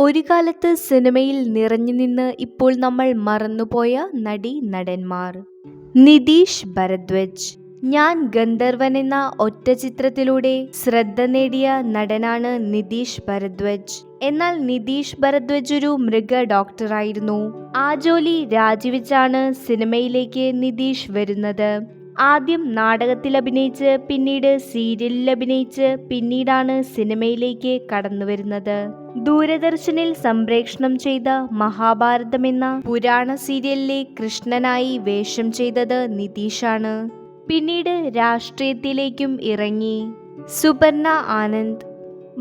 ഒരു കാലത്ത് സിനിമയിൽ നിറഞ്ഞു നിന്ന് ഇപ്പോൾ നമ്മൾ മറന്നുപോയ നടി നടന്മാർ. നിതീഷ് ഭരദ്വജ്. ഞാൻ ഗന്ധർവൻ എന്ന ഒറ്റ ചിത്രത്തിലൂടെ ശ്രദ്ധ നേടിയ നടനാണ് നിതീഷ് ഭരദ്വജ്. എന്നാൽ നിതീഷ് ഭരദ്വജ് ഒരു മൃഗ ഡോക്ടറായിരുന്നു. ആ ജോലി രാജിവെച്ചാണ് സിനിമയിലേക്ക് നിതീഷ് വരുന്നത്. ആദ്യം നാടകത്തിൽ അഭിനയിച്ച് പിന്നീട് സീരിയലിൽ അഭിനയിച്ച് പിന്നീടാണ് സിനിമയിലേക്ക് കടന്നു വരുന്നത്. ദൂരദർശനിൽ സംപ്രേഷണം ചെയ്ത മഹാഭാരതം എന്ന പുരാണ സീരിയലിലെ കൃഷ്ണനായി വേഷം ചെയ്തത് നിതീഷാണ്. പിന്നീട് രാഷ്ട്രീയത്തിലേക്കും ഇറങ്ങി. സുപർണ ആനന്ദ്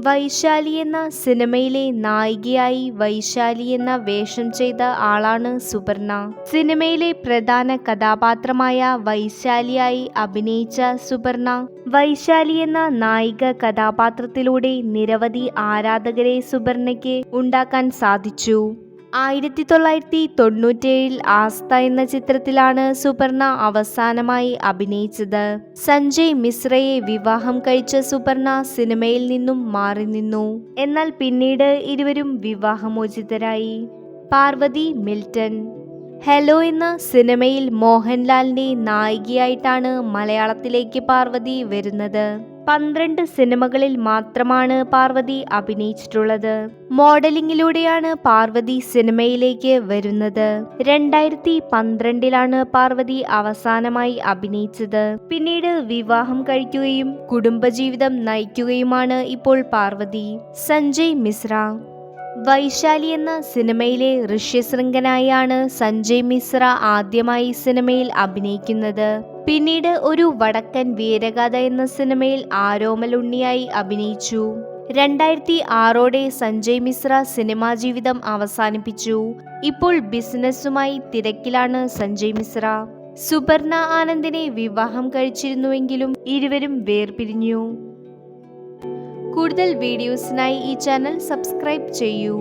വൈശാലി എന്ന സിനിമയിലെ നായികയായി വൈശാലി എന്ന വേഷം ചെയ്ത ആളാണ് സുപർണ. സിനിമയിലെ പ്രധാന കഥാപാത്രമായ വൈശാലിയായി അഭിനയിച്ച സുപർണ വൈശാലി എന്ന നായിക കഥാപാത്രത്തിലൂടെ നിരവധി ആരാധകരെ സുപർണയ്ക്ക് ഉണ്ടാക്കാൻ സാധിച്ചു. ആയിരത്തി തൊള്ളായിരത്തി തൊണ്ണൂറ്റേഴിൽ ആസ്ത എന്ന ചിത്രത്തിലാണ് സുപർണ അവസാനമായി അഭിനയിച്ചത്. സഞ്ജയ് മിശ്രയെ വിവാഹം കഴിച്ച സുപർണ സിനിമയിൽ നിന്നും മാറി നിന്നു. എന്നാൽ പിന്നീട് ഇരുവരും വിവാഹമോചിതരായി. പാർവതി മിൽട്ടൺ. ഹലോ എന്ന സിനിമയിൽ മോഹൻലാലിന്റെ നായികയായിട്ടാണ് മലയാളത്തിലേക്ക് പാർവതി വരുന്നത്. പന്ത്രണ്ട് സിനിമകളിൽ മാത്രമാണ് പാർവതി അഭിനയിച്ചിട്ടുള്ളത്. മോഡലിംഗിലൂടെയാണ് പാർവതി സിനിമയിലേക്ക് വരുന്നത്. രണ്ടായിരത്തി പന്ത്രണ്ടിലാണ് പാർവതി അവസാനമായി അഭിനയിച്ചത്. പിന്നീട് വിവാഹം കഴിക്കുകയും കുടുംബജീവിതം നയിക്കുകയുമാണ് ഇപ്പോൾ പാർവതി. സഞ്ജയ് മിശ്ര വൈശാലി എന്ന സിനിമയിലെ ഋഷ്യശൃംഖനായാണ് സഞ്ജയ് മിശ്ര ആദ്യമായി സിനിമയിൽ അഭിനയിക്കുന്നത്. പിന്നീട് ഒരു വടക്കൻ വീരഗാഥ എന്ന സിനിമയിൽ ആരോമലുണ്ണിയായി അഭിനയിച്ചു. രണ്ടായിരത്തി ആറോടെ സഞ്ജയ് മിശ്ര സിനിമാ ജീവിതം അവസാനിപ്പിച്ചു. ഇപ്പോൾ ബിസിനസ്സുമായി തിരക്കിലാണ് സഞ്ജയ് മിശ്ര. സുപർണ ആനന്ദിനെ വിവാഹം കഴിച്ചിരുന്നുവെങ്കിലും ഇരുവരും വേർപിരിഞ്ഞു. കൂടുതൽ വീഡിയോസിനായി ഈ ചാനൽ സബ്സ്ക്രൈബ് ചെയ്യൂ.